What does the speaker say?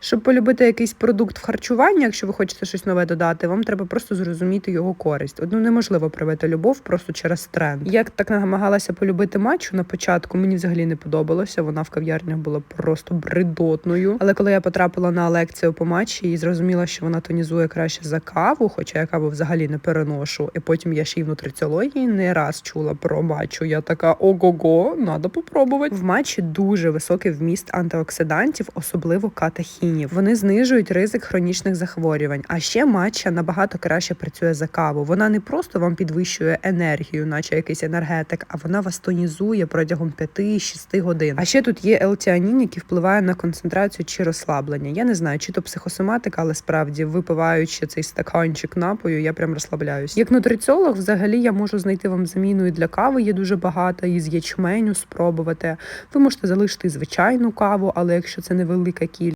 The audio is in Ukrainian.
Щоб полюбити якийсь продукт в харчуванні, якщо ви хочете щось нове додати, вам треба просто зрозуміти його користь. Одну неможливо привити любов просто через тренд. Я так намагалася полюбити матчу на початку, мені взагалі не подобалося. Вона в кав'ярнях була просто бредотною. Але коли я потрапила на лекцію по матчі і зрозуміла, що вона тонізує краще за каву, хоча я каву взагалі не переношу. І потім я ще й в нутриціології не раз чула про матчу. Я така ого-го, треба попробувати. В матчі дуже високий вміст антиоксидантів, особливо катехінів. Вони знижують ризик хронічних захворювань. А ще матча набагато краще працює за каву. Вона не просто вам підвищує енергію, наче якийсь енергетик, а вона вас тонізує протягом 5-6 годин. А ще тут є елтіанін, який впливає на концентрацію чи розслаблення. Я не знаю, чи то психосоматика, але справді випиваючи цей стаканчик напою, я прям розслабляюсь. Як нутриціолог, взагалі я можу знайти вам заміну і для кави. Є дуже багато з ячменю спробувати. Ви можете залишити звичайну каву, але якщо це невелика кількість.